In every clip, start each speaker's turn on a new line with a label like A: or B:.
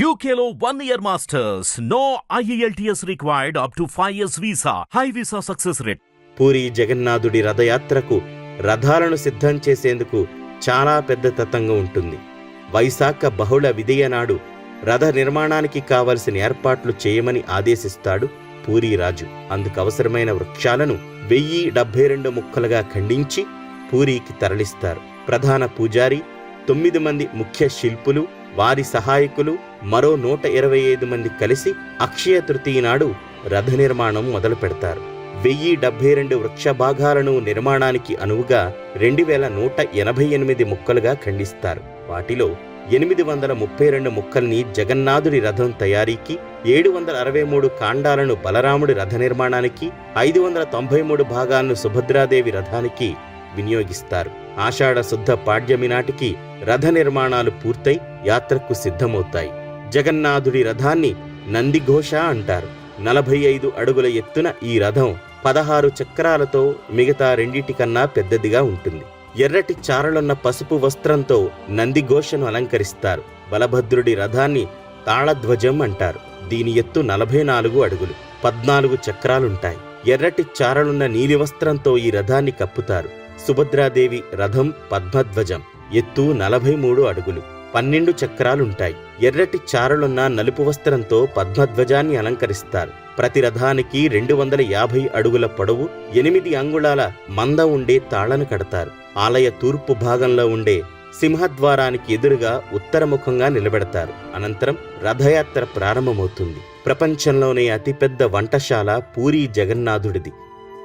A: యూకేలో one year masters no E IELTS required up to 5 years visa. High visa success rate.
B: Puri జగన్నాథుడి రథయాత్రకు రథాలను సిద్ధం చేసేందుకు చాలా పెద్ద తతంగం ఉంటుంది వైశాఖ బహుళ విధియ నాడు రథ నిర్మాణానికి కావలసిన ఏర్పాట్లు చేయమని ఆదేశిస్తాడు పూరి రాజు అందుకు అవసరమైన వృక్షాలను వెయ్యి డెబ్బై రెండు ముక్కలుగా ఖండించి పూరికి తరలిస్తారు ప్రధాన పూజారి తొమ్మిది మంది ముఖ్య శిల్పులు వారి సహాయకులు మరో నూట ఇరవై ఐదు మంది కలిసి అక్షయ తృతీయ నాడు రథ నిర్మాణం మొదలు పెడతారు. వెయ్యి డెబ్బై రెండు వృక్ష భాగాలను నిర్మాణానికి అనువుగా రెండు వేల నూట ఎనభై ఎనిమిది ముక్కలుగా ఖండిస్తారు. వాటిలో ఎనిమిది వందల ముప్పై రెండు ముక్కల్ని జగన్నాథుడి రథం తయారీకి ఏడు వందల అరవై మూడు కాండాలను బలరాముడి రథ నిర్మాణానికి ఐదు వందల తొంభై మూడు భాగాలను సుభద్రాదేవి రథానికి వినియోగిస్తారు. ఆషాఢ శుద్ధ పాడ్యమి నాటికి రథ నిర్మాణాలు పూర్తయి యాత్రకు సిద్ధమవుతాయి. జగన్నాథుడి రథాన్ని నందిఘోష అంటారు. నలభై ఐదు అడుగుల ఎత్తున ఈ రథం పదహారు చక్రాలతో మిగతా రెండిటికన్నా పెద్దదిగా ఉంటుంది. ఎర్రటి చారలున్న పసుపు వస్త్రంతో నందిఘోషను అలంకరిస్తారు. బలభద్రుడి రథాన్ని తాళధ్వజం అంటారు. దీని ఎత్తు నలభై నాలుగు అడుగులు పద్నాలుగు చక్రాలుంటాయి. ఎర్రటి చారలున్న నీలి వస్త్రంతో ఈ రథాన్ని కప్పుతారు. సుభద్రాదేవి రథం పద్మధ్వజం. ఎత్తు నలభై మూడు అడుగులు. పన్నెండు చక్రాలుంటాయి. ఎర్రటి చారలున్న నలుపు వస్త్రంతో పద్మధ్వజాన్ని అలంకరిస్తారు. ప్రతి రథానికి రెండు వందల యాభై అడుగుల పొడవు ఎనిమిది అంగుళాల మంద ఉండే తాళను కడతారు. ఆలయ తూర్పు భాగంలో ఉండే సింహద్వారానికి ఎదురుగా ఉత్తరముఖంగా నిలబెడతారు. అనంతరం రథయాత్ర ప్రారంభమవుతుంది. ప్రపంచంలోనే అతిపెద్ద వంటశాల పూరి జగన్నాథుడిది.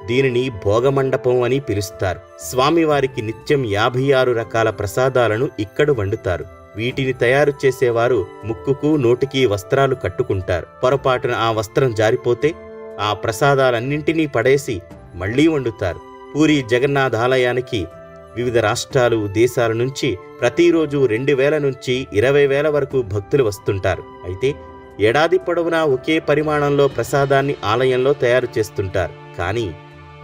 B: దీనిని భోగమండపం అని పిలుస్తారు. స్వామివారికి నిత్యం యాభై ఆరు రకాల ప్రసాదాలను ఇక్కడ వండుతారు. వీటిని తయారు చేసేవారు ముక్కుకు నోటికి వస్త్రాలు కట్టుకుంటారు. పొరపాటున ఆ వస్త్రం జారిపోతే ఆ ప్రసాదాలన్నింటినీ పడేసి మళ్ళీ వండుతారు. పూరి జగన్నాథ ఆలయానికి వివిధ రాష్ట్రాలు దేశాల నుంచి ప్రతిరోజు రెండు వేల నుంచి ఇరవై వేల వరకు భక్తులు వస్తుంటారు. అయితే ఏడాది పొడవునా ఒకే పరిమాణంలో ప్రసాదాన్ని ఆలయంలో తయారు చేస్తుంటారు. కానీ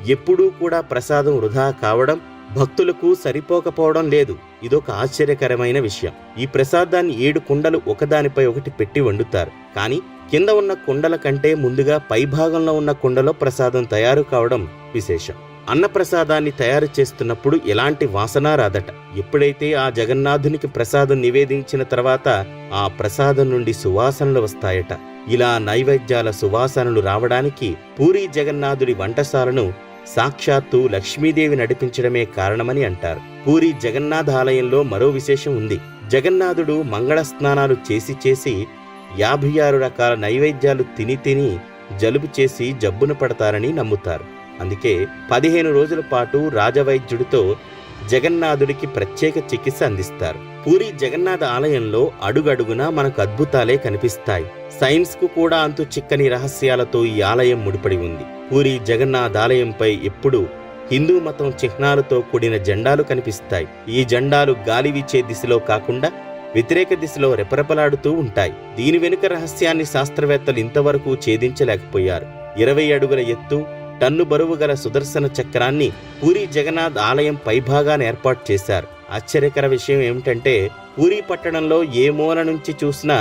B: ఎప్పుడూ కూడా ప్రసాదం వృధా కావడం భక్తులకు సరిపోకపోవడం లేదు. ఇదొక ఆశ్చర్యకరమైన విషయం. ఈ ప్రసాదాన్ని ఏడు కుండలు ఒకదానిపై ఒకటి పెట్టి వండుతారు. కానీ కింద ఉన్న కుండల కంటే ముందుగా పైభాగంలో ఉన్న కుండలో ప్రసాదం తయారు కావడం విశేషం. అన్నప్రసాదాన్ని తయారు చేస్తున్నప్పుడు ఎలాంటి వాసన రాదట. ఎప్పుడైతే ఆ జగన్నాథునికి ప్రసాదం నివేదించిన తర్వాత ఆ ప్రసాదం నుండి సువాసనలు వస్తాయట. ఇలా నైవేద్యాల సువాసనలు రావడానికి పూరి జగన్నాథుడి వంటశాలను సాక్షాత్తు లక్ష్మీదేవి నడిపించడమే కారణమని అంటారు. పూరి జగన్నాథ ఆలయంలో మరో విశేషం ఉంది. జగన్నాథుడు మంగళ స్నానాలు చేసి చేసి యాభై ఆరు రకాల నైవేద్యాలు తిని తిని జలుబు చేసి జబ్బున పడతారని నమ్ముతారు. అందుకే పదిహేను రోజుల పాటు రాజవైద్యుడితో జగన్నాథుడికి ప్రత్యేక చికిత్స అందిస్తారు. పూరి జగన్నాథ ఆలయంలో అడుగడుగునా మనకు అద్భుతాలే కనిపిస్తాయి. సైన్స్కు కూడా అంతు చిక్కని రహస్యాలతో ఈ ఆలయం ముడిపడి ఉంది. పూరి జగన్నాథాలయంపై ఎప్పుడు హిందూ మతం చిహ్నాలతో కూడిన జెండాలు కనిపిస్తాయి. ఈ జెండాలు గాలి వీచే దిశలో కాకుండా వ్యతిరేక దిశలో రెపరెపలాడుతూ ఉంటాయి. దీని వెనుక రహస్యాన్ని శాస్త్రవేత్తలు ఇంతవరకు ఛేదించలేకపోయారు. ఇరవై అడుగుల ఎత్తు టన్ను బరువు గల సుదర్శన చక్రాన్ని పూరి జగన్నాథ్ ఆలయం పైభాగాన్ని ఏర్పాటు చేశారు. ఆశ్చర్యకర విషయం ఏమిటంటే పూరి పట్టణంలో ఏ మూల నుంచి చూసినా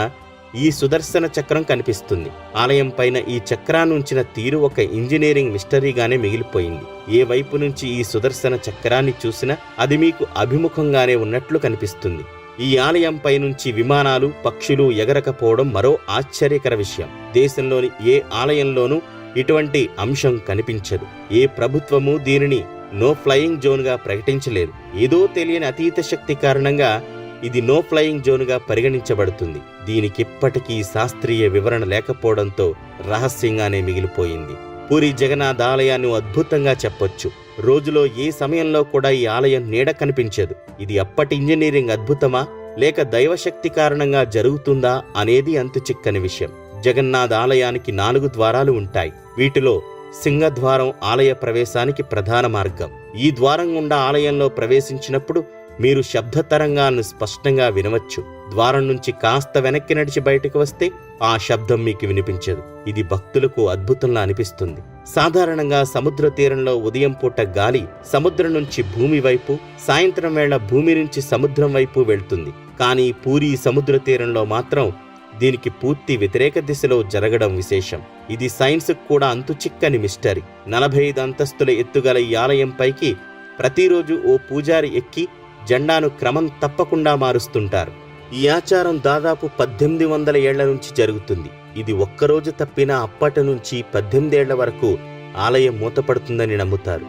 B: ఈ సుదర్శన చక్రం కనిపిస్తుంది. ఆలయం పైన ఈ చక్రాన్ని తీరు ఒక ఇంజనీరింగ్ మిస్టరీగానే మిగిలిపోయింది. ఏ వైపు నుంచి ఈ సుదర్శన చక్రాన్ని చూసినా అది మీకు అభిముఖంగానే ఉన్నట్లు కనిపిస్తుంది. ఈ ఆలయం నుంచి విమానాలు పక్షులు ఎగరకపోవడం మరో ఆశ్చర్యకర విషయం. దేశంలోని ఏ ఆలయంలోనూ ఇటువంటి అంశం కనిపించదు. ఏ ప్రభుత్వము దీనిని నో ఫ్లయింగ్ జోన్గా ప్రకటించలేదు. ఏదో తెలియని అతీత శక్తి కారణంగా ఇది నో ఫ్లయింగ్ జోన్గా పరిగణించబడుతుంది. దీనికిప్పటికీ శాస్త్రీయ వివరణ లేకపోవడంతో రహస్యంగానే మిగిలిపోయింది. పూరి జగన్నాథ ఆలయాన్ని అద్భుతంగా చెప్పొచ్చు. రోజులో ఏ సమయంలో కూడా ఈ ఆలయం నీడ కనిపించదు. ఇది అప్పటి ఇంజనీరింగ్ అద్భుతమా? లేక దైవశక్తి కారణంగా జరుగుతుందా? అనేది అంతు చిక్కని విషయం. జగన్నాథ్ ఆలయానికి నాలుగు ద్వారాలు ఉంటాయి. వీటిలో సింహద్వారం ఆలయ ప్రవేశానికి ప్రధాన మార్గం. ఈ ద్వారం గుండా ఆలయంలో ప్రవేశించినప్పుడు మీరు శబ్ద తరంగాలను స్పష్టంగా వినవచ్చు. ద్వారం నుంచి కాస్త వెనక్కి నడిచి బయటకు వస్తే ఆ శబ్దం మీకు వినిపించదు. ఇది భక్తులకు అద్భుతంలా అనిపిస్తుంది. సాధారణంగా సముద్ర తీరంలో ఉదయం పూట గాలి సముద్రం నుంచి భూమి వైపు సాయంత్రం వేళ భూమి నుంచి సముద్రం వైపు వెళ్తుంది. కానీ పూరి సముద్ర తీరంలో మాత్రం దీనికి పూర్తి వ్యతిరేక దిశలో జరగడం విశేషం. ఇది సైన్స్ కూడా అంతుచిక్కని మిస్టరీ. నలభై ఐదు అంతస్తుల ఎత్తుగల ఈ ఆలయం పైకి ప్రతిరోజు ఓ పూజారి ఎక్కి జెండాను క్రమం తప్పకుండా మారుస్తుంటారు. ఈ ఆచారం దాదాపు పద్దెనిమిది వందల ఏళ్ళ నుంచి జరుగుతుంది. ఇది ఒక్కరోజు తప్పినా అప్పటి నుంచి పద్దెనిమిదేళ్ళ వరకు ఆలయం మూతపడుతుందని నమ్ముతారు.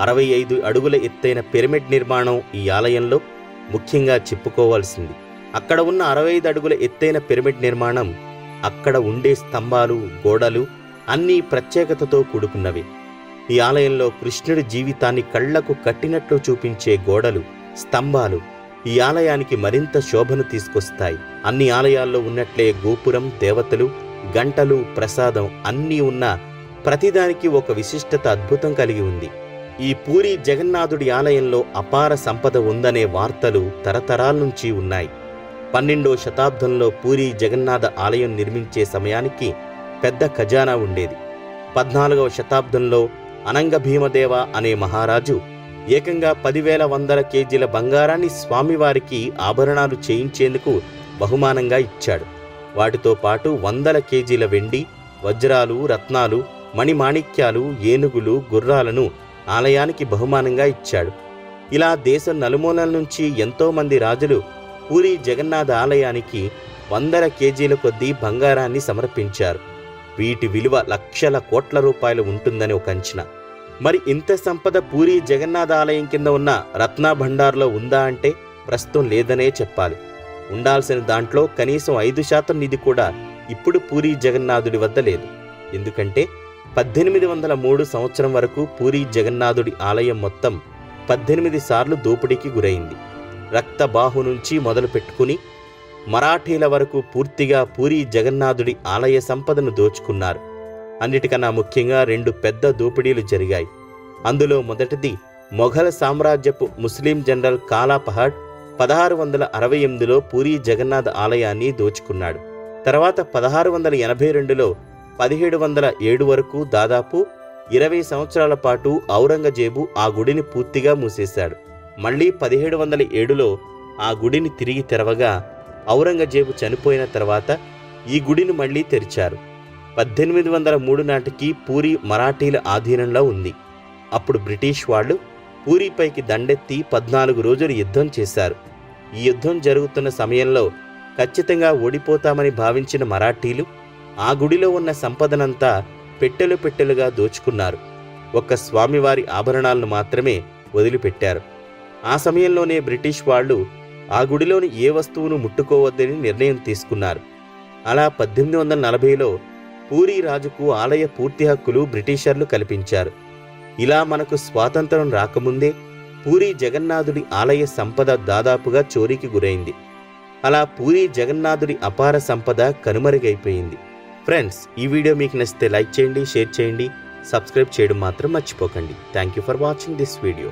B: అరవై ఐదు అడుగుల ఎత్తైన పిరమిడ్ నిర్మాణం ఈ ఆలయంలో ముఖ్యంగా చెప్పుకోవాల్సింది. అక్కడ ఉన్న అరవై ఐదు అడుగుల ఎత్తైన పిరమిడ్ నిర్మాణం అక్కడ ఉండే స్తంభాలు గోడలు అన్నీ ప్రత్యేకతతో కూడుకున్నవి. ఈ ఆలయంలో కృష్ణుడి జీవితాన్ని కళ్ళకు కట్టినట్లు చూపించే గోడలు స్తంభాలు ఈ ఆలయానికి మరింత శోభను తీసుకొస్తాయి. అన్ని ఆలయాల్లో ఉన్నట్లే గోపురం దేవతలు గంటలు ప్రసాదం అన్నీ ఉన్న ప్రతిదానికి ఒక విశిష్టత అద్భుతం కలిగి ఉంది. ఈ పూరి జగన్నాథుడి ఆలయంలో అపార సంపద ఉందనే వార్తలు తరతరాల నుంచి ఉన్నాయి. పన్నెండో శతాబ్దంలో పూరి జగన్నాథ ఆలయం నిర్మించే సమయానికి పెద్ద ఖజానా ఉండేది. పద్నాలుగవ శతాబ్దంలో అనంగ భీమదేవ అనే మహారాజు ఏకంగా పదివేల వందల కేజీల బంగారాన్ని స్వామివారికి ఆభరణాలు చేయించేందుకు బహుమానంగా ఇచ్చాడు. వాటితో పాటు వందల కేజీల వెండి వజ్రాలు రత్నాలు మణిమాణిక్యాలు ఏనుగులు గుర్రాలను ఆలయానికి బహుమానంగా ఇచ్చాడు. ఇలా దేశం నలుమూలల నుంచి ఎంతోమంది రాజులు పూరి జగన్నాథ ఆలయానికి వందల కేజీల కొద్దీ బంగారాన్ని సమర్పించారు. వీటి విలువ లక్షల కోట్ల రూపాయలు ఉంటుందని ఒక అంచనా. మరి ఇంత సంపద పూరి జగన్నాథ ఆలయం కింద ఉన్న రత్నా భండార్లో ఉందా అంటే ప్రస్తుతం లేదనే చెప్పాలి. ఉండాల్సిన దాంట్లో కనీసం ఐదు శాతం నిధి కూడా ఇప్పుడు పూరి జగన్నాథుడి వద్ద లేదు. ఎందుకంటే పద్దెనిమిది వందల మూడు సంవత్సరం వరకు పూరి జగన్నాథుడి ఆలయం మొత్తం పద్దెనిమిది సార్లు దోపిడీకి గురైంది. రక్తబాహు నుంచి మొదలు పెట్టుకుని మరాఠీల వరకు పూర్తిగా పూరి జగన్నాథుడి ఆలయ సంపదను దోచుకున్నారు. అన్నిటికన్నా ముఖ్యంగా రెండు పెద్ద దోపిడీలు జరిగాయి. అందులో మొదటిది మొఘల్ సామ్రాజ్యపు ముస్లిం జనరల్ కాలా పహాడ్ పదహారు వందల అరవై ఎనిమిదిలో పూరి జగన్నాథ్ ఆలయాన్ని దోచుకున్నాడు. తర్వాత పదహారు వందల ఎనభై రెండులో పదిహేడు వందల ఏడు వరకు దాదాపు ఇరవై సంవత్సరాల పాటు ఔరంగజేబు ఆ గుడిని పూర్తిగా మూసేశాడు. మళ్ళీ పదిహేడు వందల ఏడులో ఆ గుడిని తిరిగి తెరవగా ఔరంగజేబు చనిపోయిన తర్వాత ఈ గుడిని మళ్ళీ తెరిచారు. పద్దెనిమిది వందల మూడు నాటికి పూరి మరాఠీల ఆధీనంలో ఉంది. అప్పుడు బ్రిటిష్ వాళ్ళు పూరిపైకి దండెత్తి పద్నాలుగు రోజులు యుద్ధం చేశారు. ఈ యుద్ధం జరుగుతున్న సమయంలో ఖచ్చితంగా ఓడిపోతామని భావించిన మరాఠీలు ఆ గుడిలో ఉన్న సంపదనంతా పెట్టెలు పెట్టెలుగా దోచుకున్నారు. ఒక్క స్వామివారి ఆభరణాలను మాత్రమే వదిలిపెట్టారు. ఆ సమయంలోనే బ్రిటిష్ వాళ్ళు ఆ గుడిలోని ఏ వస్తువును ముట్టుకోవద్దని నిర్ణయం తీసుకున్నారు. అలా పద్దెనిమిది వందల నలభైలో పూరీ రాజుకు ఆలయ పూర్తి హక్కులు బ్రిటిషర్లు కల్పించారు. ఇలా మనకు స్వాతంత్రం రాకముందే పూరి జగన్నాథుడి ఆలయ సంపద దాదాపుగా చోరీకి గురైంది. అలా పూరి జగన్నాథుడి అపార సంపద కనుమరుగైపోయింది. ఫ్రెండ్స్ ఈ వీడియో మీకు నచ్చితే లైక్ చేయండి షేర్ చేయండి సబ్స్క్రైబ్ చేయడం మాత్రం మర్చిపోకండి. Thank you for watching this video.